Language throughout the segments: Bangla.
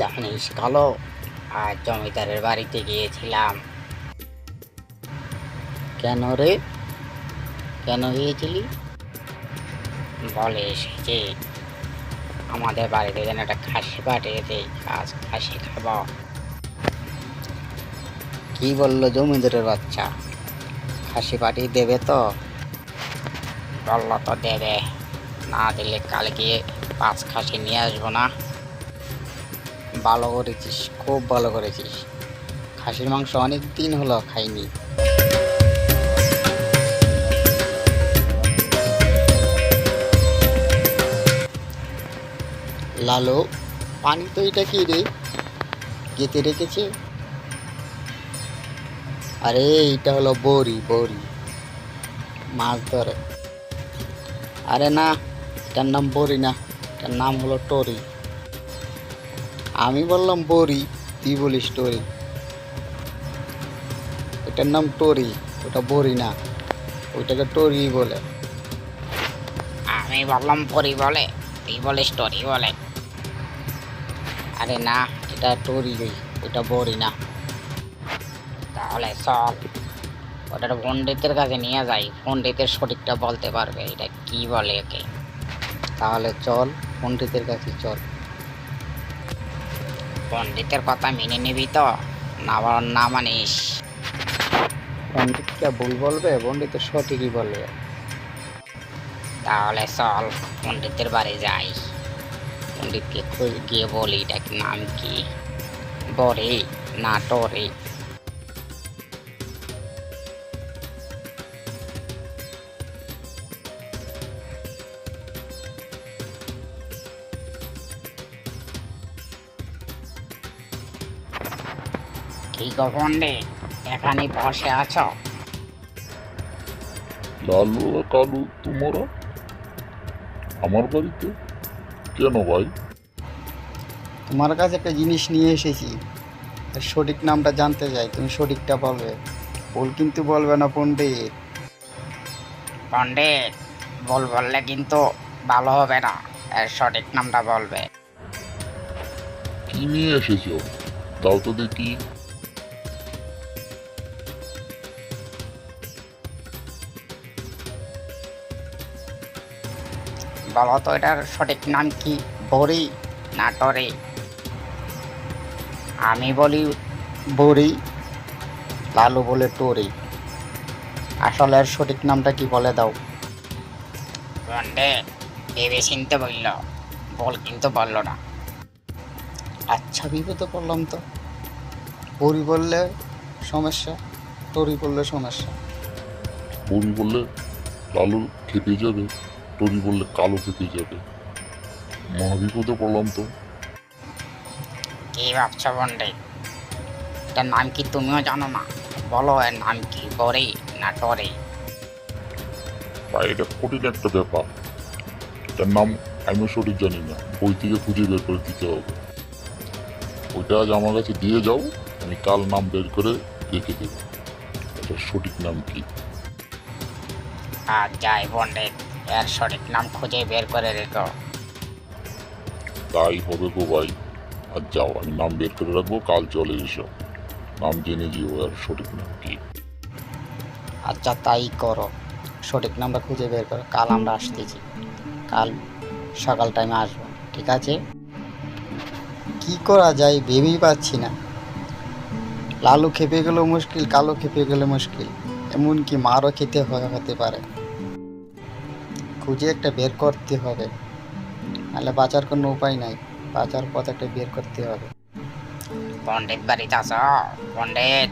জানিস কালো আজ জমিদারের বাড়িতে গিয়েছিলাম। কেন রে? কেন গিয়েছিলি? বলে এসেছে আমাদের বাড়িতে যেন একটা খাসি পাঠিয়েছে আজ খাসি খাব। কি বলল জমিদারের বাচ্চা? খাসি পাঠিয়ে দেবে তো? বলল তো দেবে। না দিলে কাল গিয়ে পাঁচ খাসি নিয়ে আসব না। ভালো করেছিস, খুব ভালো করেছিস। খাসির মাংস অনেক দিন হলো খাইনি। লালো, পানি তো এটা কি রে? গেতে রেখেছে? আরে, এইটা হলো বড়ি বড়ি। মাছ ধরে। আরে না, এটার নাম বড়ি না, এটার নাম হলো টরি। আমি বললাম বড়ি তুই বলিস টরি। এটার নাম টরি ওটা বড়ি না ওইটাকে টরি বলে। আমি বললাম পরি বলে তুই বলিস টরি বলে। আরে না এটা টরি ওটা বড়ি না। তাহলে চল ওটার পণ্ডিতের কাছে নিয়ে যাই পণ্ডিতের সঠিকটা বলতে পারবে এটা কি বলে একে তাহলে চল পণ্ডিতের কাছে চল। পণ্ডিতের কথা মেনে নিবি তো? না বল না মানিস। পণ্ডিতকে ভুল বলবে? পণ্ডিত সঠিকই বলবে তাহলে চল পণ্ডিতের বাড়ি যাই। পণ্ডিতকে খোঁজ গিয়ে বলি এটা কি নাম কি? বরে না টরে? কি গো এখানে বসে আছো? লালু আর কালু তোমরা? আমার বাড়িতে? কেন ভাই? তোমার কাছে একটা জিনিস নিয়ে এসেছি। সঠিক নামটা জানতে চাই তুমি সঠিকটা বলবে। ভুল কিন্তু বলবে না পণ্ডিত। পণ্ডিত বল বললে কিন্তু ভালো হবে না এর সঠিক নামটা বলবে। কি নিয়ে এসেছ? তাও তো দেখি। বলো তো এটার সঠিক নাম কি? বড়ি না টরে? আমি বলি বড়ি লালু বলে টরি। আসলে এর সঠিক নামটা কি বলে দাও? পণ্ডিত ভেবে চিনতে বলল। বল কিন্তু বলল না। আচ্ছা বিপদে পড়লাম তো। বড়ি বললে সমস্যা টরি বললে সমস্যা। বড়ি বললে লালু খেপে যাবে। টরি বললে কালো খেপে যাবে। মহাবিপদে পড়লাম তো। কি ভাবছ পণ্ডিত এটার নাম কি তুমিও জানো না? বলো এর নাম কি? বড়ি না টরে? এটা কঠিন একটা ব্যাপার। এটার নাম আমিও সঠিক জানি না। বই থেকে খুঁজে বের করে দিতে হবে। ওইটা আজ আমার কাছে দিয়ে যাও আমি কাল নাম বের করে রেখে দেবো। এটার সঠিক নাম কি? আর যাই পণ্ডিত এর সঠিক নাম খুঁজে বের করে রেখো। তাই হবে গো ভাই। আর যাও আমি নাম বের করে রাখব কাল চলে এসো। নাম জেনে যেও আর সঠিক নাম কি? আচ্ছা তাই করো। সঠিক নামটা খুঁজে বের করো কাল আমরা আসতেছি। কাল সকাল টাইমে আসব ঠিক আছে? কি করা যায় ভেবেই পাচ্ছি না। লালু খেপে গেলেও মুশকিল কালো খেপে গেলে মুশকিল। এমনকি মারও খেতে হয় হতে পারে। খুঁজে একটা বের করতে হবে। নাহলে বাঁচার কোনো উপায় নাই। বাঁচার পথ একটা বের করতে হবে। পণ্ডিত বাড়িতে আস পণ্ডিত।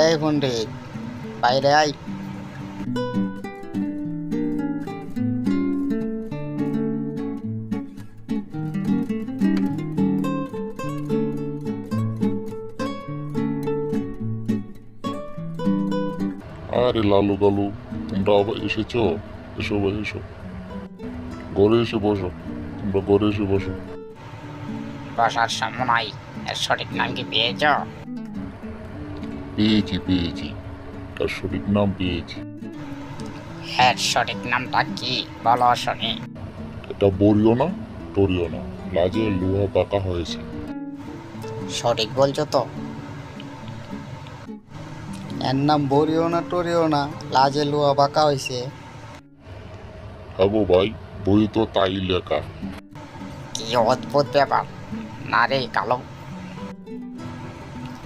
এই পণ্ডিত বাইরে আয়। আরে লালু বলু তোমরা এসেছ? এসো এসো। ঘরে এসে বসো। তোমরা ঘরে এসে বসো। বসার সময় এর সঠিক নাম কি পেয়েছ? পেয়েছি পেয়েছি। তার সঠিক নাম পেয়েছি। হ্যাঁ সঠিক নামটা কি? বলো শুনি। এটা বরিও না টরিও না। লাজে লোহা পাকা হয়েছে। সঠিক বলছো তো। এর নাম বরিও না টরিও না লাজে লুয়া বাঁকা হয়েছে হ্যাঁ গো ভাই বই তো তাই লেখা। কি অদ্ভুত ব্যাপার। না রে কালো।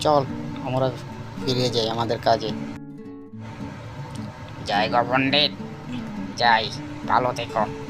চল আমরা ফিরে যাই আমাদের কাজে। যাই গো পণ্ডিত। যাই ভালো থেকো।